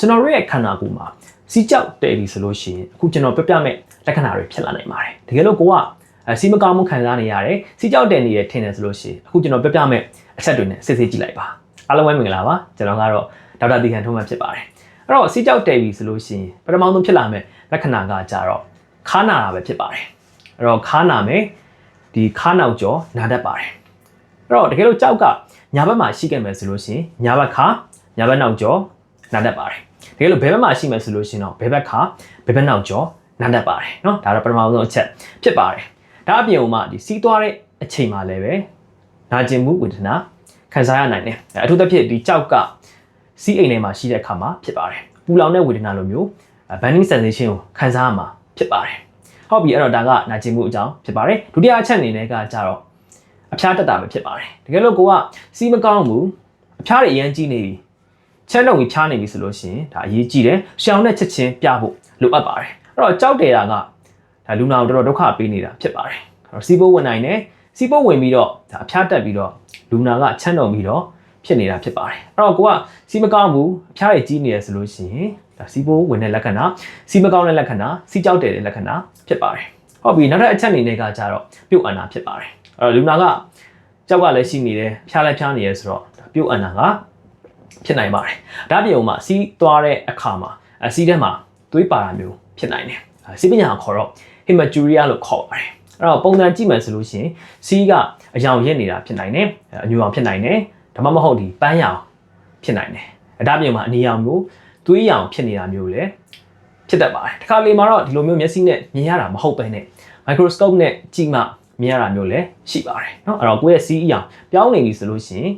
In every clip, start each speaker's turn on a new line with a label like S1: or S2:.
S1: ကျွန်တော်တို့ရဲ့ခန္ဓာကိုယ်မှာစီးကြောက်တယ်ပြီဆိုလို့ရှိရင်အခုကျွန်တော်ပြပြမဲ့လက္ခဏာတွေဖြစ်လာနိုင်ပါတယ်တကယ်လို့ကိုကအဲစီးမကောင်းမှုခံစားနေရတယ်စီးကြောက်တယ်နေရထင်တယ်ဆိုလို့ရှိရင်အခုကျွန်တော်ပြပြမဲ့အချက်တွေနဲ့စစ်စစ်ကြည့်လိုက်ပါအားလုံးပဲမင်္ဂလာပါကျွန်တော်ကတော့ဒေါက်တာတီခန်ထုံးမှဖြစ်ပါတယ်အဲ့တော့စီးကြောက်တယ်ပြီဆိုလို့ရှိရင်ပထမဆုံးဖြစ်လာမဲ့လက္ခဏာကကြတော့ခါနာတာပဲဖြစ်ပါတယ်အဲ့တော့ခါနာမယ်ဒီခါနောက်ကျော်နာတတ်ပါတယ်အဲ့တော့တကယ်လို့ကြောက်ကညာဘက်မှာရှိခဲ့မယ်ဆိုလို့ရှိရင်ညာဘက်ခါညာဘက်နောက်ကျော်နာတတ်ပါတယ်တ ကယ်လို့ဘယ်ဘက်မှာရှိမယ်ဆိုလို့ရှိရင်တော့ဘယ်ဘက်ခါဘယ်ဘက်နောက်ကျော်နာတတ်ပါတယ်เนาะဒါတော့ပထမဆုံးအချက်ဖြစ်ပါတယ်ဒါအပြင်ဥမာဒီစီးသွားတဲ့အချိန်မှာလည်းပဲနာကျင်မှုဝေဒနာခံစားရနိုင်တယ်အထူးသဖြင့်ဒီကြောက်ကစီးအိမ်ထဲမှာရှိတဲ့အခါမှာဖြစ်ပါတယ်ပူလောင်တဲ့ဝေဒနာလိုမျိုး burning sensation ကိုခံစားရမှာဖြစ်ပါတယ်ဟုတ်ပြီအဲ့တော့ဒါကနာကျင်မှုအကြောင်းဖြစ်ပါတယ်ဒုတိယအချက်အနေနဲ့ကကြတော့အဖျားတက်တာပဲဖြစ်ပါတယ်တကယ်လို့ကိုကစီးမကောင်းဘူးအဖျားတွေအရင်ကြီးနေပြီ ချက်လုံးကြီးဖျားနေပြီဆိုလို့ရှိရင်ဒါအရေးကြီးတယ်ရှောင်းတဲ့ချက်ချင်းပြဖို့လိုအပ်ပါတယ်အဲ့တော့ကြောက်တယ်တာကဒါလူနာကိုတော်တော်ဒုက္ခပေးနေတာဖြစ်ပါတယ်အဲ့တော့စီးပိုးဝင်နိုင်တယ်စီးပိုးဝင်ပြီးတော့ဒါအဖျားတက်ပြီးတော့လူနာကချမ်းတော်ပြီးတော့ဖြစ်နေတာဖြစ်ပါတယ်အဲ့တော့ကိုကစီးမကောင်းဘူးအဖျားတွေကြီးနေရဆိုလို့ရှိရင်ဒါစီးပိုးဝင်တဲ့လက္ခဏာစီးမကောင်းတဲ့လက္ခဏာစီးကြောက်တယ်တဲ့လက္ခဏာဖြစ်ပါတယ်ဟုတ်ပြီနောက်ထပ်အချက်အနေနဲ့ကကြတော့ပြုတ်အနာဖြစ်ပါတယ်အဲ့တော့လူနာကကြောက်ကလည်းရှိနေတယ်ဖျားလည်းဖျားနေရဆိုတော့ဒါပြုတ်အနာက ဖြစ်နိုင်ပါတယ်ဒါပြုံမှာစီးသွားတဲ့အခါမှာအစီးထဲမှာသွေးပါတာမျိုးဖြစ်နိုင်တယ်စီးပညာခေါ်တော့ hematuria လို့ခေါ်ပါတယ်အဲ့တော့ပုံစံကြည့်မှဆိုလို့ရှိရင်စီးကအယောင်ရစ်နေတာဖြစ်နိုင်တယ်အညူအောင်ဖြစ်နိုင်တယ်ဒါမှမဟုတ်ဒီပန်းရောင်ဖြစ်နိုင်တယ်အဒါပြုံမှာအနီရောင်မျိုးသွေးရောင်ဖြစ်နေတာမျိုးလည်းဖြစ်တတ်ပါတယ်တခါလေမှာတော့ဒီလိုမျိုးမျက်စိနဲ့မြင်ရတာမဟုတ်ပဲနဲ့ microscope နဲ့ကြည့်မှမြင်ရတာမျိုးလည်းရှိပါတယ်เนาะအဲ့တော့ကိုယ့်ရဲ့စီးအယောင်ပြောင်းနေပြီဆိုလို့ရှိရင်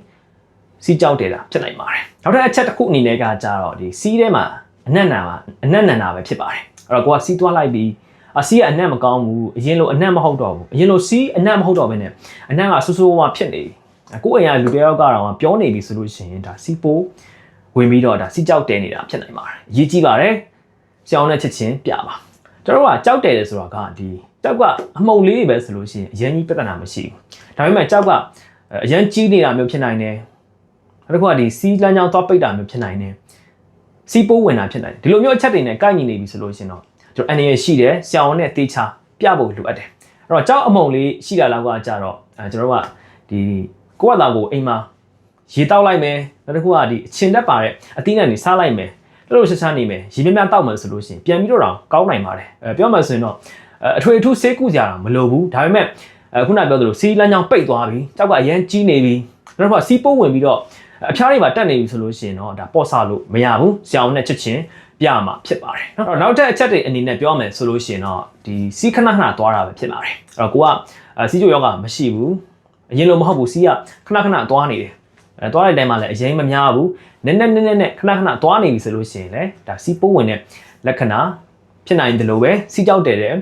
S1: စီးကြောက်တယ်လားဖြစ်နိုင်ပါတယ်နောက်ထပ်အချက်တစ်ခုအနေနဲ့ကကြတော့ဒီစီးထဲမှာအနက်နာမှာအနက်နန်နာပဲဖြစ်ပါတယ်အဲ့တော့ကိုကစီးသွားလိုက်ပြီးအစီးကအနက်မကောင်းဘူးအရင်လိုအနက်မဟုတ်တော့ဘူးအရင်လိုစီးအနက်မဟုတ်တော့ဘဲနဲ့အနက်ကဆူဆူဝါဖြစ်နေပြီကိုယ့်အိမ်ကလူတယောက်ကတော့ပြောနေပြီဆိုလို့ရှိရင်ဒါစီးပိုးဝင်ပြီးတော့ဒါစီးကြောက်တဲနေတာဖြစ်နိုင်ပါတယ်အရေးကြီးပါတယ်ကြောင်းတဲ့ချက်ချင်းပြပါကျွန်တော်ကကြောက်တယ်လေဆိုတော့ကဒီကြောက်ကအမှုံလေးတွေပဲဆိုလို့ရှိရင်အရင်ကြီးပြဿနာမရှိဘူးဒါပေမဲ့ကြောက်ကအရင်ကြီးနေတာမျိုးဖြစ်နိုင်တယ် နောက်တစ်ခုကဒီစီးလမ်းကြောင်းသွားပိတ်တာမျိုးဖြစ်နိုင်တယ်စီးပိုးဝင်တာဖြစ်နိုင်တယ်ဒီလိုမျိုးအချက်တွေနဲ့ကိုက်ညီနေပြီဆိုလို့ရှိရင်တော့ကျွန်တော်အနေရရှိတယ်ဆရာဝန်နဲ့တေချာပြဖို့လိုအပ်တယ်အဲ့တော့ကြောက်အမုံလေးရှိတာလောက်ကကြတော့အဲကျွန်တော်တို့ကဒီကိုယ့်အသားကိုအိမ်မှာရေတောက်လိုက်မယ်နောက်တစ်ခုကဒီအချင်တက်ပါတဲ့အသီးနှံတွေစားလိုက်မယ်တော်တော်ရှာရှာနေမယ်ရေမြမြတောက်မယ်ဆိုလို့ရှိရင်ပြန်ပြီးတော့ကောင်းနိုင်ပါတယ်အဲပြောမှဆိုရင်တော့အထွေအထူးဆေးကုကြတာမလိုဘူးဒါပေမဲ့အခုနပြောသလိုစီးလမ်းကြောင်းပိတ်သွားပြီကြောက်ကအရန်ကြီးနေပြီနောက်တစ်ခါစီးပိုးဝင်ပြီးတော့ အဖျားတွေမှာတက်နေပြီဆိုလို့ရှိရင်တော့ဒါပေါ့ဆလို့မရဘူးဆရာဝန်နဲ့ချက်ချင်းပြမှာဖြစ်ပါတယ်เนาะနောက်ထပ်အချက်တွေအနေနဲ့ပြောမယ်ဆိုလို့ရှိရင်တော့ဒီစီးခဏခဏသွားတာပဲဖြစ်လာတယ်အဲ့တော့ကိုကစီးကြိုယောဂမရှိဘူးအရင်လိုမဟုတ်ဘူးစီးကခဏခဏသွားနေတယ်အဲသွားတဲ့တိုင်မှာလည်းအရင်မများဘူးနည်းနည်းနည်းနည်းနဲ့ခဏခဏသွားနေပြီဆိုလို့ရှိရင်လည်းဒါစီးပိုးဝင်တဲ့လက္ခဏာဖြစ်နိုင်တယ်လို့ပဲစီးကြောက်တယ်တဲ့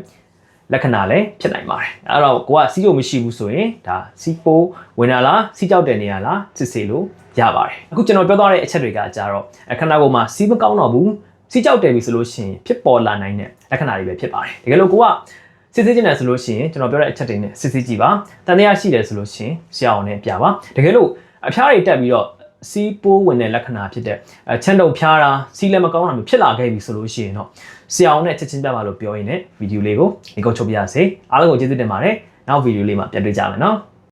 S1: လက္ခဏာလည်းဖြစ်နိုင်ပါတယ်အဲ့တော့ကိုကစီးကြိုမရှိဘူးဆိုရင်ဒါစီးပိုးဝင်လာလားစီးကြောက်တယ်နေရလားစစ်စေလို့ရပါတယ်အခုကျွန်တော်ပြောသွားတဲ့အချက်တွေကကြတော့ခန္ဓာကိုယ်မှာစီးမကောင်းတော့ဘူးစီးကြောက်တယ်ပြီဆိုလို့ရှိရင်ဖြစ်ပေါ်လာနိုင်တဲ့လက္ခဏာတွေပဲဖြစ်ပါတယ်တကယ်လို့ကိုကစစ်စစ်ကျင်တယ်ဆိုလို့ရှိရင်ကျွန်တော်ပြောတဲ့အချက်တွေနဲ့စစ်စစ်ကြည့်ပါတန်တရားရှိတယ်ဆိုလို့ရှိရင်ဆရာအောင်နဲ့ပြပါတကယ်လို့အဖျားတွေတက်ပြီးတော့ စီးပိုးဝင်တဲ့လက္ခဏာဖြစ်တဲ့ချမ်းတုပ်ဖျားတာစီးလည်းမကောင်းတာမျိုးဖြစ်လာခဲ့ပြီဆိုလို့ရှိရင်တော့ဆရာအောင်နဲ့ချက်ချင်းပြပါလို့ပြောရင်းနဲ့ဗီဒီယိုလေးကိုဒီကုတ်ချုပ်ပြရစေအားလုံးကိုကျေးဇူးတင်ပါတယ်နောက်ဗီဒီယိုလေးမှာပြန်တွေ့ကြမယ်နော်